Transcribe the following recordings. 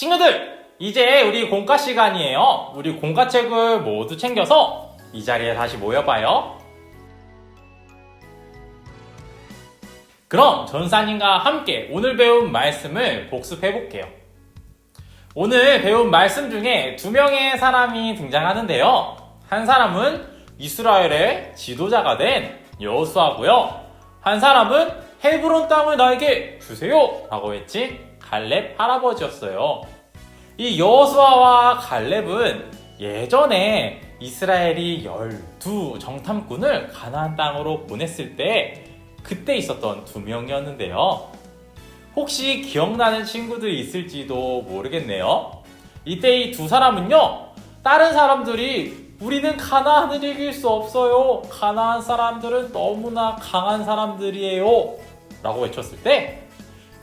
친구들, 이제 우리 공과 시간이에요. 우리 공과책을 모두 챙겨서 이 자리에 다시 모여봐요. 그럼 전사님과 함께 오늘 배운 말씀을 복습해 볼게요. 오늘 배운 말씀 중에 두 명의 사람이 등장하는데요. 한 사람은 이스라엘의 지도자가 된 여호수아고요. 한 사람은 헤브론 땅을 나에게 주세요 라고 했지 갈렙 할아버지였어요. 이 여호수아와 갈렙은 예전에 이스라엘이 열두 정탐꾼을 가나안 땅으로 보냈을 때 그때 있었던 두 명이었는데요. 혹시 기억나는 친구들이 있을지도 모르겠네요. 이때 이 두 사람은요, 다른 사람들이 우리는 가나안을 이길 수 없어요. 가나안 사람들은 너무나 강한 사람들이에요. 라고 외쳤을 때,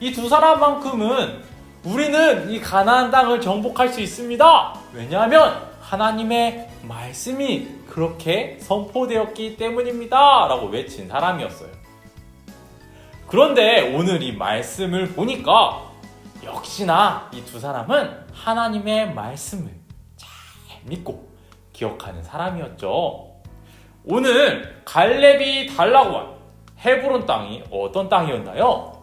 이 두 사람만큼은 우리는 이 가나안 땅을 정복할 수 있습니다. 왜냐하면 하나님의 말씀이 그렇게 선포되었기 때문입니다. 라고 외친 사람이었어요. 그런데 오늘 이 말씀을 보니까 역시나 이 두 사람은 하나님의 말씀을 잘 믿고 기억하는 사람이었죠. 오늘 갈렙이 달라고 한 헤브론 땅이 어떤 땅이었나요?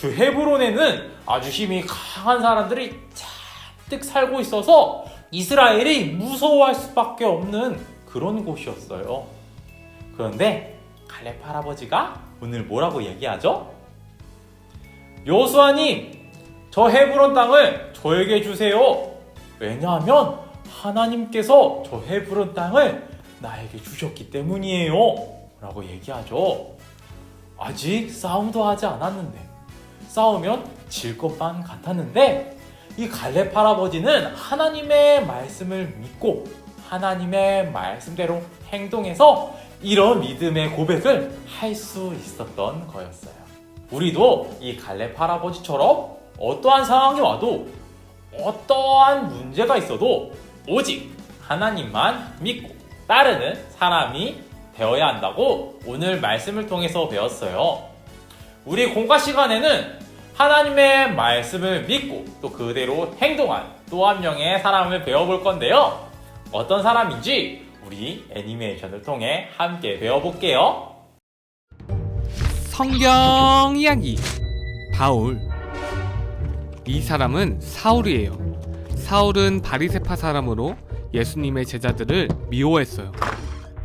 그 헤브론에는 아주 힘이 강한 사람들이 잔뜩 살고 있어서 이스라엘이 무서워할 수밖에 없는 그런 곳이었어요. 그런데 갈렙 할아버지가 오늘 뭐라고 얘기하죠? 여호수아님, 저 헤브론 땅을 저에게 주세요. 왜냐하면 하나님께서 저 헤브론 땅을 나에게 주셨기 때문이에요. 라고 얘기하죠. 아직 싸움도 하지 않았는데 싸우면 질 것만 같았는데 이 갈렙 할아버지는 하나님의 말씀을 믿고 하나님의 말씀대로 행동해서 이런 믿음의 고백을 할 수 있었던 거였어요. 우리도 이 갈렙 할아버지처럼 어떠한 상황이 와도 어떠한 문제가 있어도 오직 하나님만 믿고 따르는 사람이 되어야 한다고 오늘 말씀을 통해서 배웠어요. 우리 공과 시간에는 하나님의 말씀을 믿고 또 그대로 행동한 또 한 명의 사람을 배워볼 건데요. 어떤 사람인지 우리 애니메이션을 통해 함께 배워볼게요. 성경 이야기 바울 이 사람은 사울이에요. 사울은 바리세파 사람으로 예수님의 제자들을 미워했어요.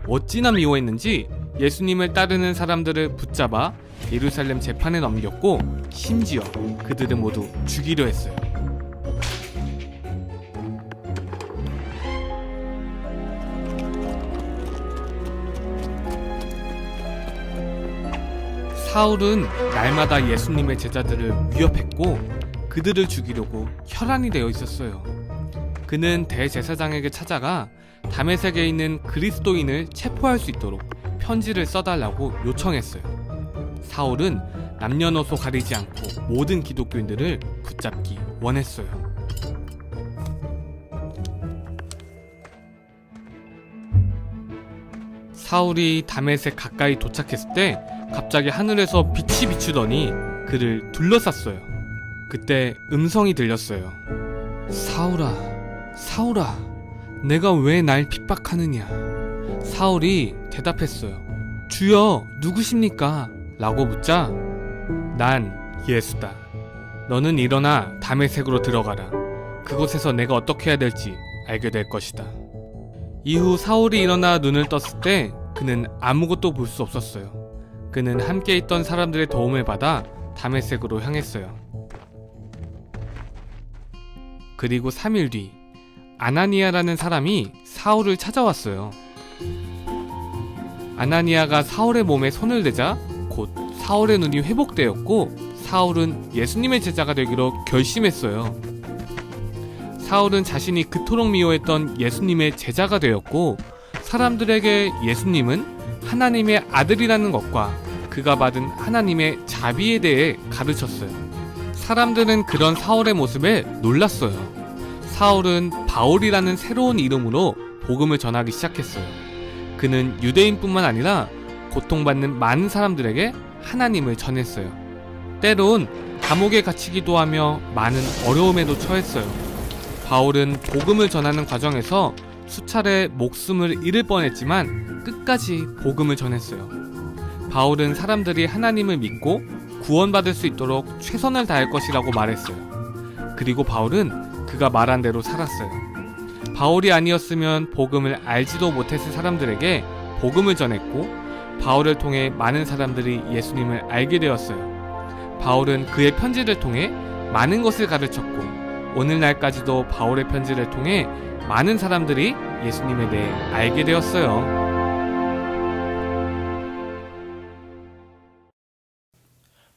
어찌나 미워했는지 예수님을 따르는 사람들을 붙잡아 예루살렘 재판에 넘겼고 심지어 그들을 모두 죽이려 했어요. 사울은 날마다 예수님의 제자들을 위협했고 그들을 죽이려고 혈안이 되어 있었어요. 그는 대제사장에게 찾아가 다메섹에 있는 그리스도인을 체포할 수 있도록 편지를 써달라고 요청했어요. 사울은 남녀노소 가리지 않고 모든 기독교인들을 붙잡기 원했어요. 사울이 다메섹 가까이 도착했을 때 갑자기 하늘에서 빛이 비추더니 그를 둘러쌌어요. 그때 음성이 들렸어요. 사울아, 사울아, 내가 왜 날 핍박하느냐? 사울이 대답했어요. 주여, 누구십니까? 라고 묻자, 난 예수다. 너는 일어나 담의 색으로 들어가라. 그곳에서 내가 어떻게 해야 될지 알게 될 것이다. 이후 사울이 일어나 눈을 떴을 때 그는 아무것도 볼 수 없었어요. 그는 함께 있던 사람들의 도움을 받아 담의색으로 향했어요. 그리고 3일 뒤 아나니아라는 사람이 사울을 찾아왔어요. 아나니아가 사울의 몸에 손을 대자 곧 사울의 눈이 회복되었고 사울은 예수님의 제자가 되기로 결심했어요. 사울은 자신이 그토록 미워했던 예수님의 제자가 되었고 사람들에게 예수님은 하나님의 아들이라는 것과 그가 받은 하나님의 자비에 대해 가르쳤어요. 사람들은 그런 사울의 모습에 놀랐어요. 사울은 바울이라는 새로운 이름으로 복음을 전하기 시작했어요. 그는 유대인뿐만 아니라 고통받는 많은 사람들에게 하나님을 전했어요. 때론 감옥에 갇히기도 하며 많은 어려움에도 처했어요. 바울은 복음을 전하는 과정에서 수차례 목숨을 잃을 뻔했지만 끝까지 복음을 전했어요. 바울은 사람들이 하나님을 믿고 구원받을 수 있도록 최선을 다할 것이라고 말했어요. 그리고 바울은 그가 말한 대로 살았어요. 바울이 아니었으면 복음을 알지도 못했을 사람들에게 복음을 전했고 바울을 통해 많은 사람들이 예수님을 알게 되었어요. 바울은 그의 편지를 통해 많은 것을 가르쳤고 오늘날까지도 바울의 편지를 통해 많은 사람들이 예수님에 대해 알게 되었어요.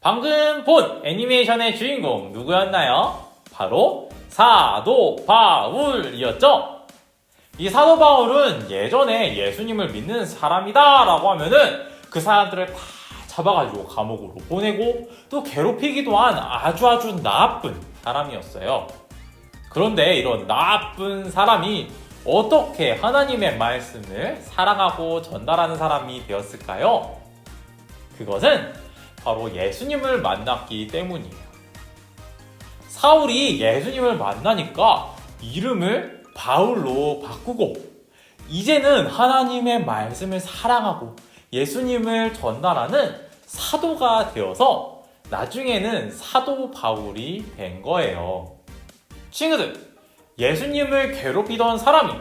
방금 본 애니메이션의 주인공 누구였나요? 바로 사도 바울이었죠? 이 사도 바울은 예전에 예수님을 믿는 사람이다 라고 하면은 그 사람들을 다 잡아가지고 감옥으로 보내고 또 괴롭히기도 한 아주 아주 나쁜 사람이었어요. 그런데 이런 나쁜 사람이 어떻게 하나님의 말씀을 사랑하고 전달하는 사람이 되었을까요? 그것은 바로 예수님을 만났기 때문이에요. 사울이 예수님을 만나니까 이름을 바울로 바꾸고 이제는 하나님의 말씀을 사랑하고 예수님을 전달하는 사도가 되어서 나중에는 사도 바울이 된 거예요. 친구들, 예수님을 괴롭히던 사람이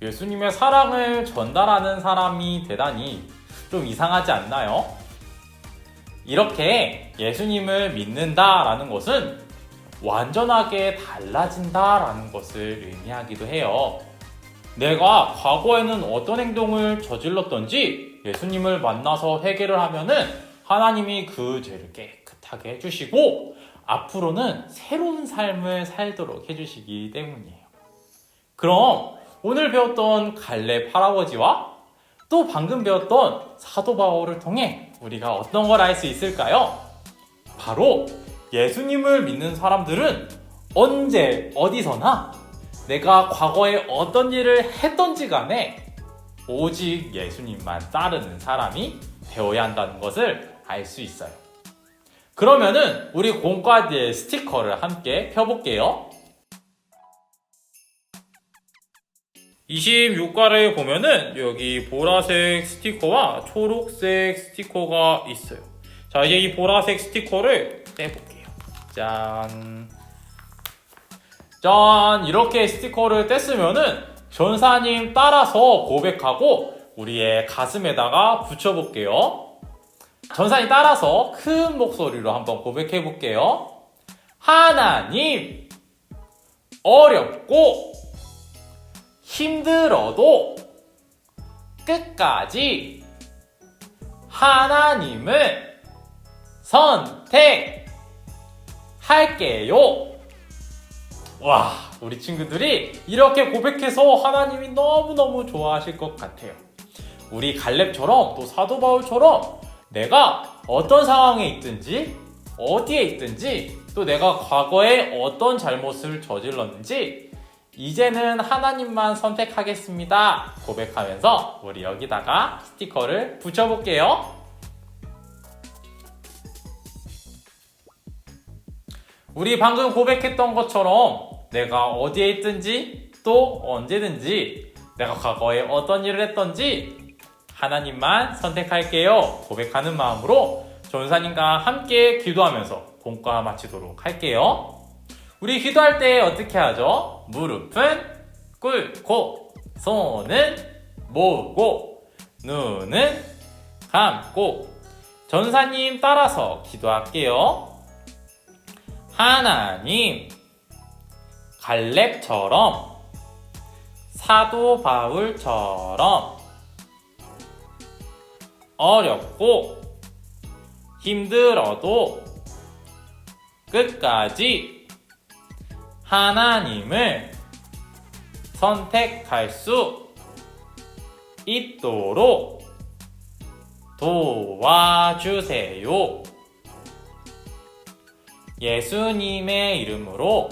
예수님의 사랑을 전달하는 사람이 되다니 좀 이상하지 않나요? 이렇게 예수님을 믿는다라는 것은 완전하게 달라진다라는 것을 의미하기도 해요. 내가 과거에는 어떤 행동을 저질렀던지 예수님을 만나서 회개를 하면은 하나님이 그 죄를 깨끗하게 해주시고 앞으로는 새로운 삶을 살도록 해주시기 때문이에요. 그럼 오늘 배웠던 갈렙 할아버지와 또 방금 배웠던 사도 바울을 통해 우리가 어떤 걸 알 수 있을까요? 바로 예수님을 믿는 사람들은 언제 어디서나 내가 과거에 어떤 일을 했던지 간에 오직 예수님만 따르는 사람이 되어야 한다는 것을 알 수 있어요. 그러면은 우리 공과디의 스티커를 함께 펴볼게요. 26과를 보면은 여기 보라색 스티커와 초록색 스티커가 있어요. 자, 이제 이 보라색 스티커를 떼볼게요. 짠. 짠! 이렇게 스티커를 뗐으면은 전사님 따라서 고백하고 우리의 가슴에다가 붙여볼게요. 전사님 따라서 큰 목소리로 한번 고백해볼게요. 하나님, 어렵고 힘들어도 끝까지 하나님을 선택 할게요. 와, 우리 친구들이 이렇게 고백해서 하나님이 너무너무 좋아하실 것 같아요. 우리 갈렙처럼 또 사도 바울처럼 내가 어떤 상황에 있든지 어디에 있든지 또 내가 과거에 어떤 잘못을 저질렀는지 이제는 하나님만 선택하겠습니다. 고백하면서 우리 여기다가 스티커를 붙여볼게요. 우리 방금 고백했던 것처럼 내가 어디에 있든지 또 언제든지 내가 과거에 어떤 일을 했던지 하나님만 선택할게요. 고백하는 마음으로 전사님과 함께 기도하면서 공과 마치도록 할게요. 우리 기도할 때 어떻게 하죠? 무릎은 꿇고 손은 모으고 눈은 감고 전사님 따라서 기도할게요. 하나님 갈렙처럼 사도 바울처럼 어렵고 힘들어도 끝까지 하나님을 선택할 수 있도록 도와주세요. 예수님의 이름으로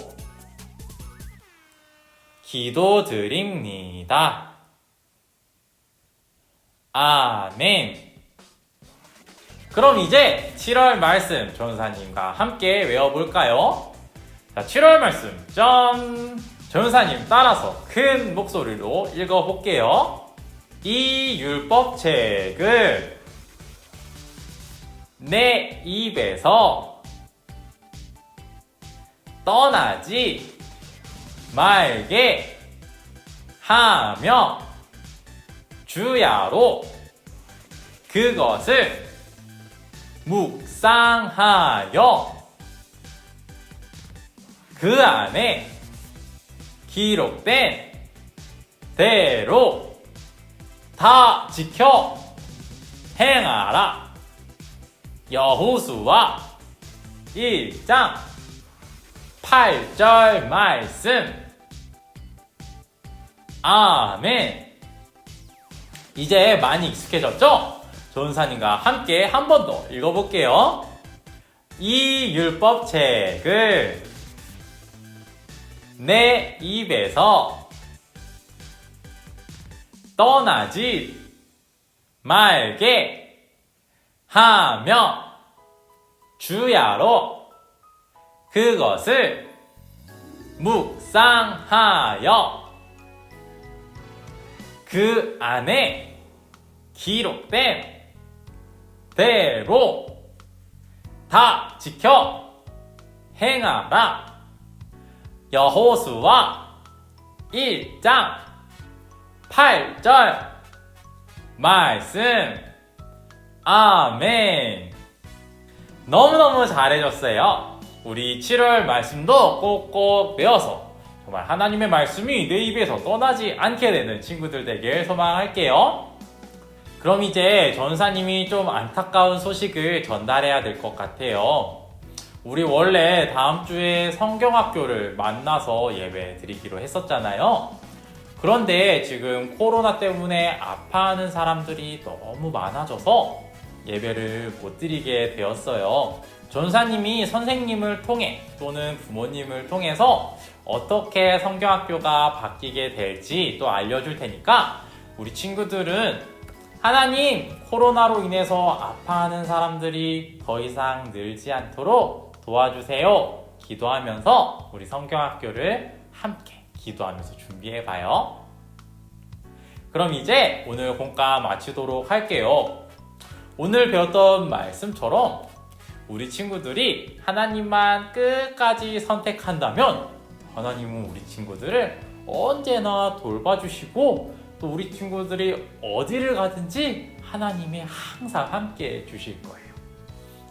기도드립니다. 아멘. 그럼 이제 7월 말씀 전사님과 함께 외워볼까요? 자, 7월 말씀 점 전사님 따라서 큰 목소리로 읽어볼게요. 이 율법 책을 내 입에서 떠나지 말게 하며 주야로 그것을 묵상하여 그 안에 기록된 대로 다 지켜 행하라. 여호수아 1장 8절 말씀. 아멘. 이제 많이 익숙해졌죠? 전사님과 함께 한 번 더 읽어볼게요. 이 율법 책을 내 입에서 떠나지 말게 하며 주야로 그것을 묵상하여 그 안에 기록된 대로 다 지켜 행하라. 여호수아 1장 8절 말씀. 아멘. 너무너무 잘해줬어요 우리 7월 말씀도 꼭꼭 배워서 정말 하나님의 말씀이 내 입에서 떠나지 않게 되는 친구들 되길 소망할게요 그럼 이제 전사님이 좀 안타까운 소식을 전달해야 될 것 같아요 우리 원래 다음 주에 성경학교를 만나서 예배 드리기로 했었잖아요. 그런데 지금 코로나 때문에 아파하는 사람들이 너무 많아져서 예배를 못 드리게 되었어요. 전사님이 선생님을 통해 또는 부모님을 통해서 어떻게 성경학교가 바뀌게 될지 또 알려줄 테니까 우리 친구들은 하나님 코로나로 인해서 아파하는 사람들이 더 이상 늘지 않도록 도와주세요. 기도하면서 우리 성경학교를 함께 기도하면서 준비해봐요. 그럼 이제 오늘 공과 마치도록 할게요. 오늘 배웠던 말씀처럼 우리 친구들이 하나님만 끝까지 선택한다면 하나님은 우리 친구들을 언제나 돌봐주시고 또 우리 친구들이 어디를 가든지 하나님이 항상 함께 해주실 거예요.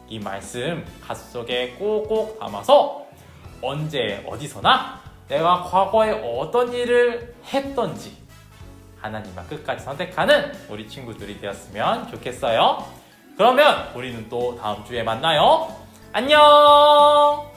이 말씀 가슴속에 꼭꼭 담아서 언제 어디서나 내가 과거에 어떤 일을 했던지 하나님만 끝까지 선택하는 우리 친구들이 되었으면 좋겠어요. 그러면 우리는 또 다음 주에 만나요. 안녕!